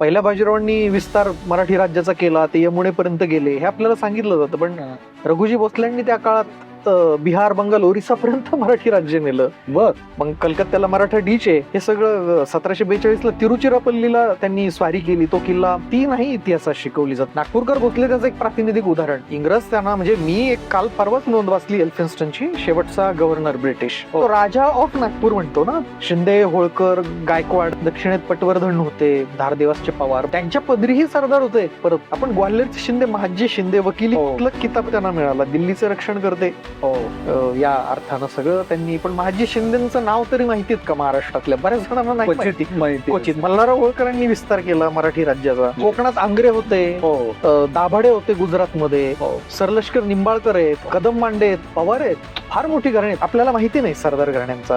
पहिल्या बाजीरावांनी विस्तार मराठी राज्याचा केला ते यमुनेपर्यंत गेले हे आपल्याला सांगितलं जातं. पण रघुजी भोसल्यांनी त्या काळात बिहार बंगाल ओरिसापर्यंत मराठी राज्य नेलं. बर. मग कलकत्त्याला मराठा डीचे हे सगळं सतराशे बेचाळीस ला तिरुचिरापल्लीला त्यांनी स्वारी केली. तो किल्ला ती नाही इतिहासात शिकवली जात. नागपूरकर भोसले त्याचं एक प्रातिनिधिक उदाहरण. इंग्रज त्यांना म्हणजे मी एक काल परवाच नोंद वाचली एल्फिन्स्टनची शेवटचा गव्हर्नर ब्रिटिश. तो राजा ऑफ नागपूर म्हणतो ना. शिंदे होळकर गायकवाड दक्षिणेत पटवर्धन होते धारदेवासचे पवार. त्यांच्या पदरीही सरदार होते. परत आपण ग्वाल्हेरचे शिंदे महाजी शिंदे वकिली हो. किताब त्यांना मिळाला. दिल्लीचं रक्षण करते. हो या अर्थानं सगळं त्यांनी पण महाजी शिंदेचं नाव तरी माहितीत का महाराष्ट्रातल्या? बऱ्याच जणांना नाही माहिती. क्वचित. मल्हारराव होळकरांनी विस्तार केला मराठी राज्याचा. कोकणात आंग्रे होते हो. दाभाडे होते गुजरातमध्ये हो. सरलष्कर निंबाळकर आहेत कदम मांडे आहेत पवार आहेत फार मोठी घराणी आहेत. आपल्याला माहिती नाही सरदार घराण्यांचा.